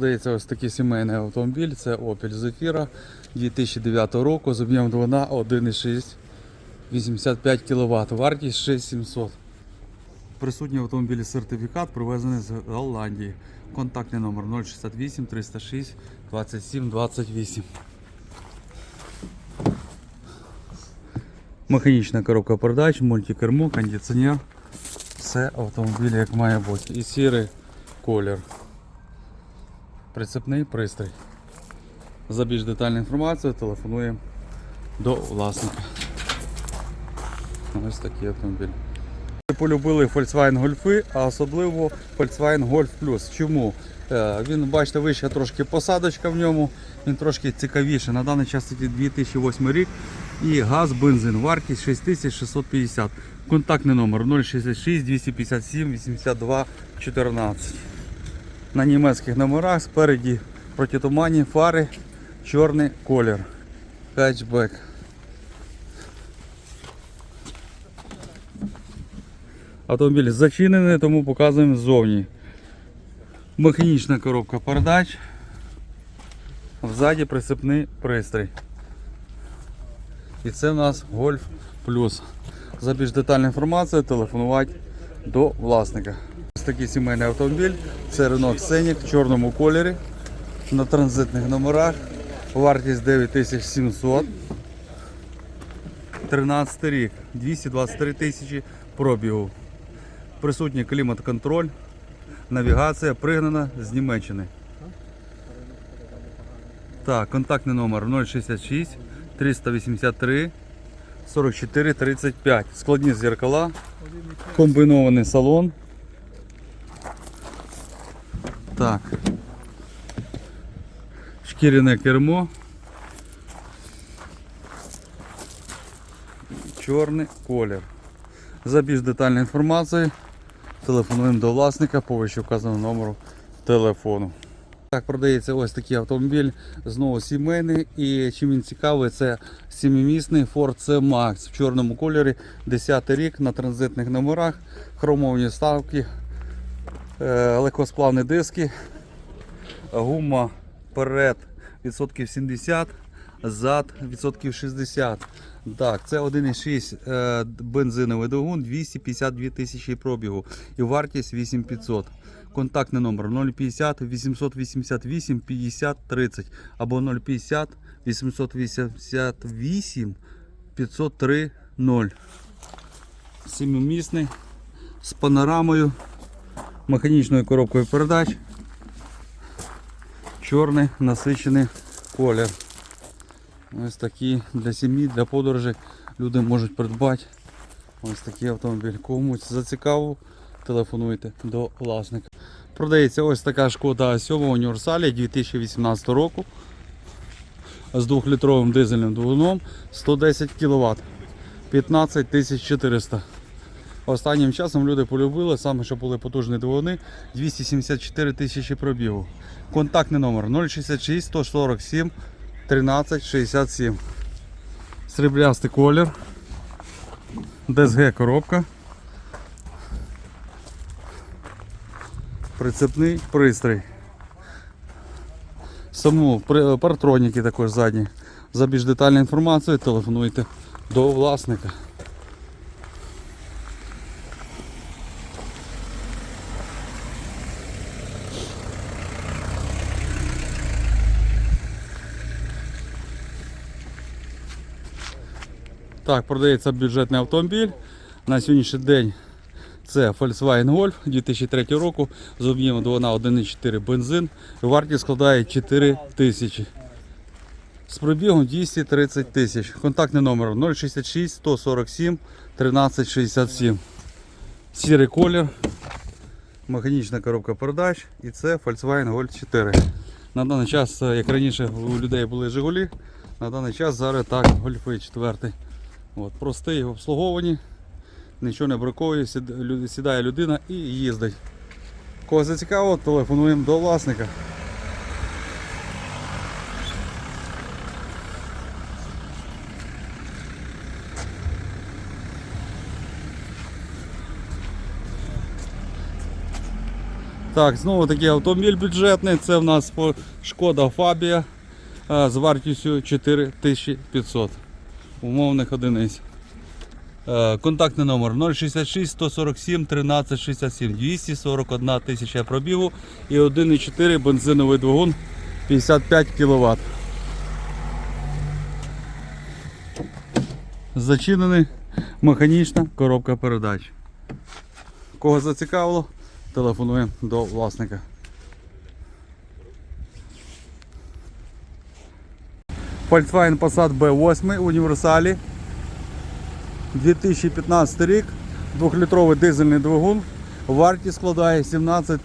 Здається, ось такий сімейний автомобіль. Це Opel Zafira 2009 року з об'ємом двигуна 1,6 85 кВт. Вартість 6700. Присутній автомобілі сертифікат, привезений з Голландії. Контактний номер 068 306 27 28. Механічна коробка передач, мультикермо, кондиціонер. Все автомобіль як має бути. І сірий колір. Прицепний пристрій. За більш детальну інформацію телефонуємо до власника. Ось такий автомобіль. Полюбили Volkswagen Golf, а особливо Volkswagen Golf Plus. Чому? Е, Він, бачите, вища трошки посадочка в ньому, він трошки цікавіший. На даний час це 2008 рік і газ, бензин, вартість 6650. Контактний номер 066 257 82 14 на німецьких номерах спереді протитуманні фари, чорний колір. Хетчбек. Автомобіль зачинений, тому показуємо ззовні. Механічна коробка передач. Взаді присипний пристрій. І це в нас Golf Plus. За більш детальну інформацію телефонувати до власника. Такий сімейний автомобіль. Це Renault Scenic в чорному кольорі на транзитних номерах. Вартість 9700. 13 рік, 223 тисячі пробігу. Присутній клімат-контроль, навігація пригнана з Німеччини. Так, контактний номер 066 383 44 35. Складні зеркала, комбінований салон. Так. Шкіряне кермо. Чорний колір. За більш детальною інформацією телефонуємо до власника по вище вказаному номеру телефону. Так, продається ось такий автомобіль, знову сімейний. І чим він цікавий, це сімимісний Ford C-Max в чорному кольорі, 10 рік на транзитних номерах, хромовані ставки, легкосплавні диски, гума перед відсотків 70, зад відсотків 60. Так, це 1,6 е, бензиновий двигун, 252 тисячі пробігу і вартість 8500. Контактний номер 050 888 50 30 або 050 888 503 0. Сімимісний з панорамою, механічною коробкою передач, чорний насичений колір. Ось такі для сім'ї, для подорожей люди можуть придбати ось такий автомобіль. Комусь зацікавив, телефонуйте до власника. Продається ось така шкода 7 універсалі 2018 року з 2-літровим дизельним двигуном 110 кВт 15 400. Останнім часом люди полюбили, саме що були потужні двигуни 274 тисячі пробігу. Контактний номер 066 147 1367. Сріблястий колір. ДСГ коробка. Прицепний пристрій. Саму партроніки також задні. За більш детальну інформацію телефонуйте до власника. Так, продається бюджетний автомобіль. На сьогоднішній день це Volkswagen Golf 2003 року з об'ємом двигуна 1,4 бензин. Вартість складає 4 тисячі. З пробігом 230 тисяч. Контактний номер 066 147 1367. Сірий колір, механічна коробка передач і це Volkswagen Golf 4. На даний час, як раніше у людей були Жигулі, на даний час зараз так Гольфи 4. От, простий в обслуговуванні, нічого не бракує, сідає людина і їздить. Кого зацікавило, телефонуємо до власника. Так, знову такий автомобіль бюджетний. Це в нас Шкода Фабія е, з вартістю 4500 умовних одиниць. Е, Контактний номер 066 147 13 67 241 тисяча пробігу і 1,4 бензиновий двигун 55 кВт. Зачинений механічна коробка передач. Кого зацікавило, телефонуємо до власника. Volkswagen Passat B8 універсалі. 2015 рік, 2-літровий дизельний двигун. Вартість складає 17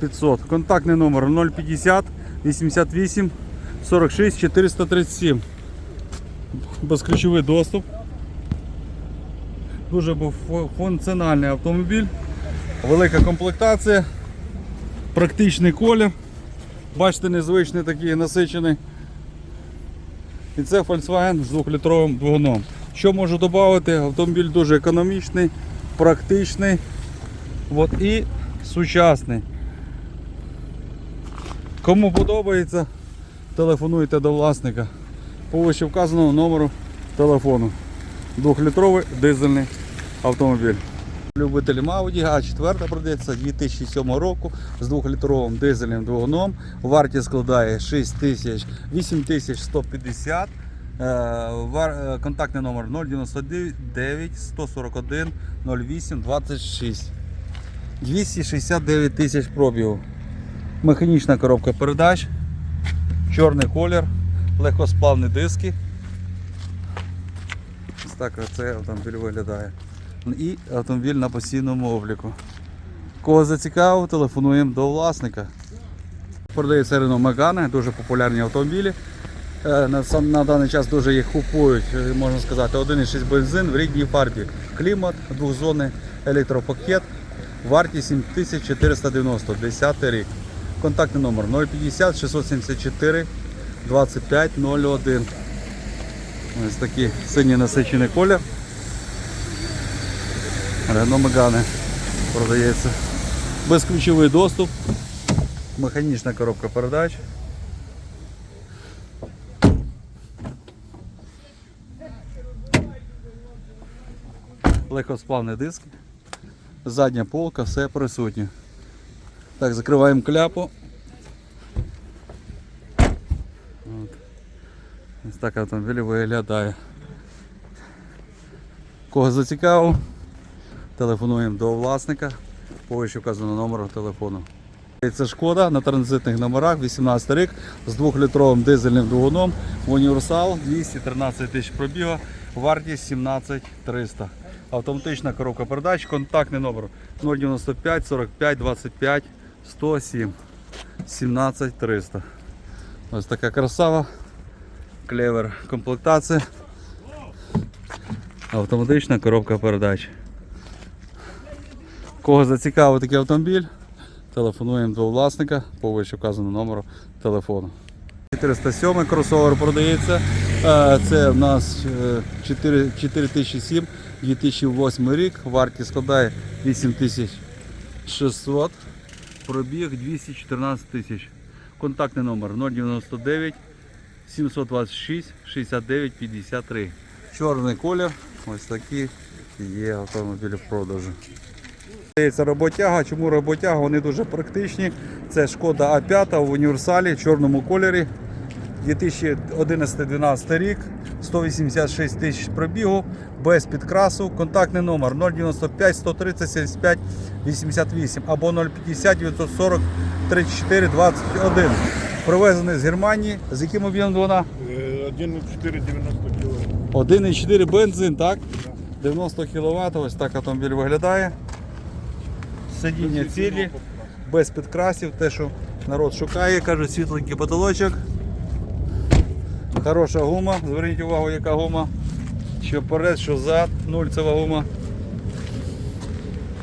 500. Контактний номер 050 88 46 437. Безключовий доступ. Дуже функціональний автомобіль. Велика комплектація, практичний колір. Бачите, незвичний такий насичений. І це Volkswagen з 2-літровим двигуном. Що можу додати? Автомобіль дуже економічний, практичний і сучасний. Кому подобається, телефонуйте до власника по вище вказаному номеру телефону. Двохлітровий дизельний автомобіль. Любителі Audi а 4 продається 2007 року з 2-літровим дизельним двигуном. Вартість складає 6 тисяч 8150. Е, е, Контактний номер 099 141 08 26. 269 тисяч пробігу. Механічна коробка передач, чорний колір, легкосплавні диски. Ось так це автомобіль виглядає. І автомобіль на постійному обліку. Кого зацікавив, телефонуємо до власника. Продається Renault Megane, дуже популярні автомобілі. Е, На, на даний час дуже їх купують, е, можна сказати, 1,6 бензин в рідній фарбі. Клімат, двохзонний електропакет. Вартість 7490, 10 рік. Контактний номер 050 674 2501. Ось такий синій насичений колір. Renault Megane продається. Безключовий доступ, механічна коробка передач. Легкосплавні диски. Задня полка, все присутнє. Так, закриваємо кляпу. От. Ось так автомобіль виглядає. Кого зацікавив, телефонуємо до власника по вище вказаному номеру телефону. Це шкода на транзитних номерах, 18 рік з 2-літровим дизельним двигуном, універсал 213 тисяч пробігу, вартість 17 300. Автоматична коробка передач, контактний номер 095 45 25 107 17 300. Ось така красава, клевер комплектація, автоматична коробка передач. Кого зацікавив такий автомобіль, телефонуємо до власника по вище вказаному номеру телефону. 407 кросовер продається. Е, Це в нас е, 4 4007 2008 рік. Вартість складає 8600. Пробіг 214 тисяч. Контактний номер 099 726 69 53. Чорний колір. Ось такі є автомобілі в продажу. Це роботяга. Чому роботяга? Вони дуже практичні. Це шкода А5 в універсалі, чорному кольорі. 2011-12 рік, 186 тисяч пробігу, без підкрасу. Контактний номер 095 130 75 88 або 050 940 34 21. Привезений з Германії. З яким об'ємом вона? Е, 1,490 кг. 1,4 бензин, так? 90 кВт, ось так автомобіль виглядає. Сидіння цілі, без підкрасів, те, що народ шукає, кажуть, світленький потолочок. Хороша гума, зверніть увагу, яка гума. Що перед, що зад, нульцева гума.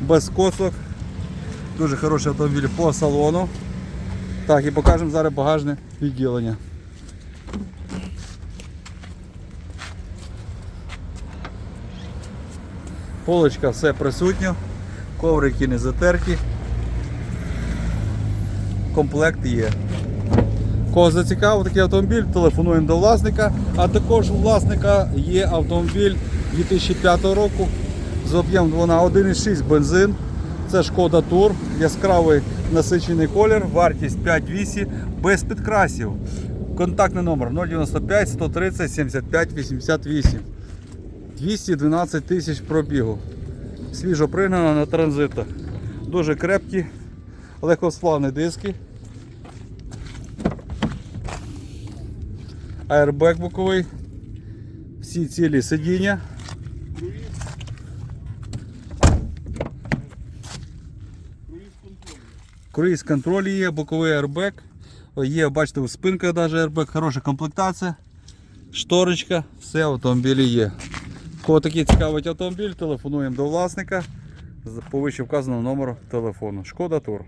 Без косок. Дуже хороший автомобіль по салону. Так, і покажемо зараз багажне відділення. Полочка все присутньо, коврики не затерті. комплект є. Кого зацікавив такий автомобіль, телефонуємо до власника. А також у власника є автомобіль 2005 року з об'ємом двигуна 1,6 бензин. Це Шкода Тур, яскравий насичений колір, вартість 5800 без підкрасів. Контактний номер 095 130 75 88. 212 тисяч пробігу. Свіжо пригнано на транзитах. Дуже крепкі, легкосплавні диски. Аербек боковий. Всі цілі сидіння. Круїз контроль є, боковий аербек. Є, бачите, у спинках навіть аербек, хороша комплектація. Шторочка, все в автомобілі є. Кого такий цікавить автомобіль, телефонуємо до власника по вище вказаному номеру телефону. Шкода Тур.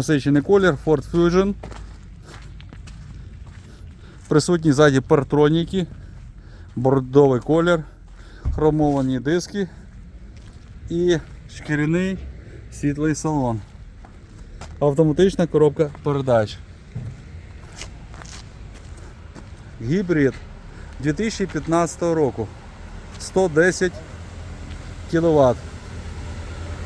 Насичений колір Ford Fusion. Присутні ззаді партроніки, бордовий колір, хромовані диски і шкіряний світлий салон. Автоматична коробка передач. Гібрид 2015 року. 110 кВт.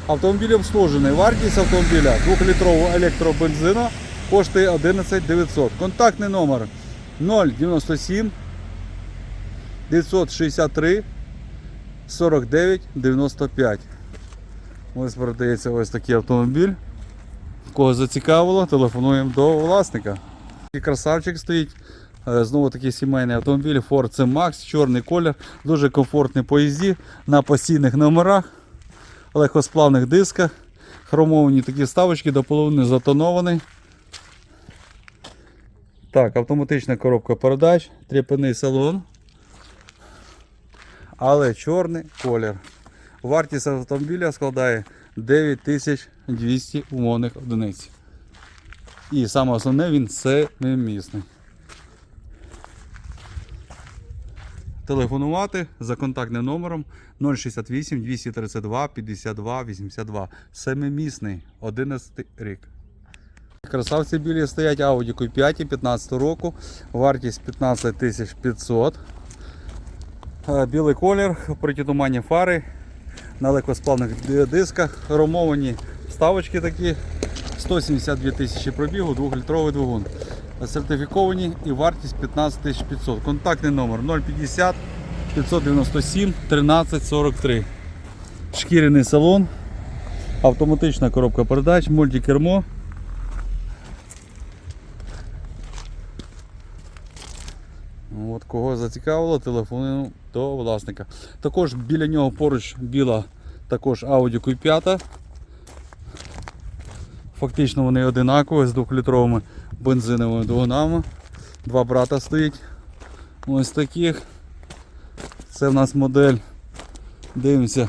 Автомобіль обслужений. Вартість автомобіля 2-літрового електробензину коштує 11 900. Контактний номер 097 963 49 95. Ось продається ось такий автомобіль. Кого зацікавило, телефонуємо до власника. Такий красавчик стоїть. Е, Знову такий сімейний автомобіль Ford C-Max, чорний колір, дуже комфортний по їзді на постійних номерах, легкосплавних дисках, хромовані такі вставочки, до половини затонований. Так, автоматична коробка передач, тріпаний салон. Але чорний колір. Вартість автомобіля складає 9200 умовних одиниць. І саме основне він семимісний. Телефонувати за контактним номером 068 232 52 82. Семимісний, 11 рік. Красавці білі стоять Audi Q5 15 року, вартість 15 500. Е, Білий колір, протитуманні фари, на легкосплавних дисках, хромовані вставочки такі, 172 тисячі пробігу, 2-літровий двигун. Сертифіковані і вартість 15 500. Контактний номер 050 597 1343. Шкіряний салон, автоматична коробка передач, мультикермо. От кого зацікавило, телефонуємо до власника. Також біля нього поруч біла також Audi Q5. Фактично вони одинакові з 2-літровими бензиновими двигунами. Два брата стоїть. Ось таких. Це в нас модель. Дивимося.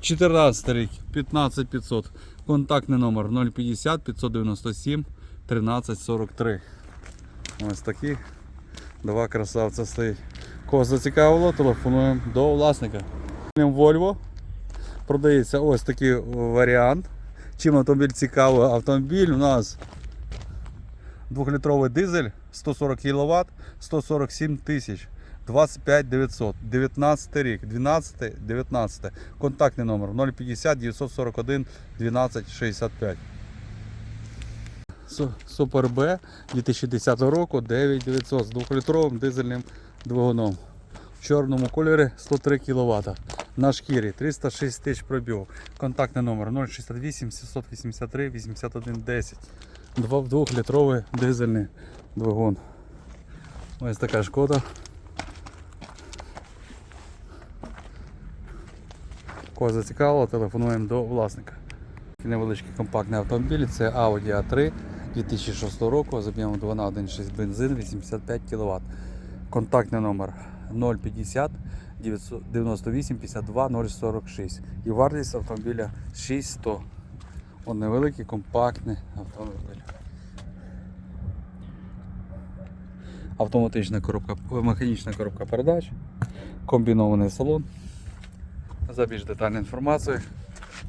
14 рік, 15500. Контактний номер 050 597 1343. Ось такі два красавця стоїть. Кого зацікавило, телефонуємо до власника. Volvo. Продається ось такий варіант. Чим автомобіль цікавий? Автомобіль у нас 2-літровий дизель 140 кВт, 147 тисяч. 25 900, 19 рік, 12, 19. Контактний номер 050 941 12 65. Су- Супер Б 2010 року 9900 з 2-літровим дизельним двигуном. В чорному кольорі 103 кВт. На шкірі 306 тисяч пробігу. Контактний номер 068 783 81 10. 2-літровий дизельний двигун. Ось така шкода. Кого зацікавило, телефонуємо до власника. Невеличкий компактний автомобіль, це Audi A3 2006 року з об'ємом 2.1.6 бензин 85 кВт. Контактний номер 050 998 52 046. І вартість автомобіля 6100. Он невеликий компактний автомобіль. Автоматична коробка, механічна коробка передач, комбінований салон. За більш детальною інформацією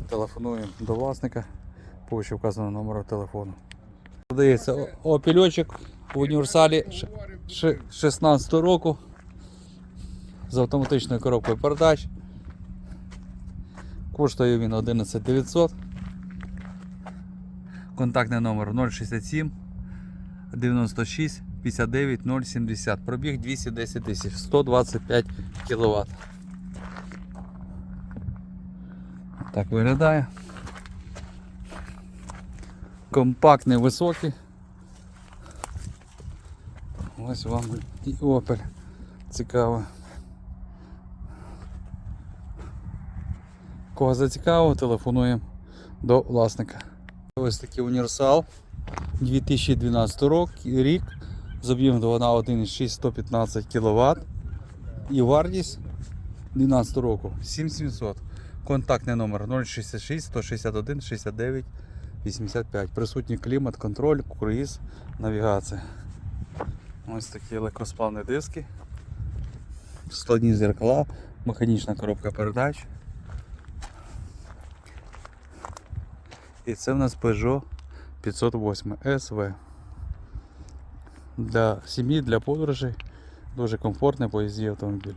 телефонуємо до власника по вище вказаному номеру телефону. Продається опільочок в універсалі ш- ш- 16 року з автоматичною коробкою передач. Коштує він 11 900. Контактний номер 067 96 59 070. Пробіг 210 тисяч, 125 кВт. Так виглядає. Компактний, високий. Ось вам і Opel. Цікаво. Кого зацікавило, телефонуємо до власника. Ось такий універсал 2012 рок, рік з об'ємом двигуна 1,6 115 кВт і вартість 12 року 7700. Контактний номер 066 161 69 85. Присутній клімат, контроль, круїз, навігація. Ось такі електросплавні диски. Складні зеркала, механічна коробка передач. І це в нас Peugeot 508 SV. Для сім'ї, для подорожей. Дуже комфортний поїзді автомобіль.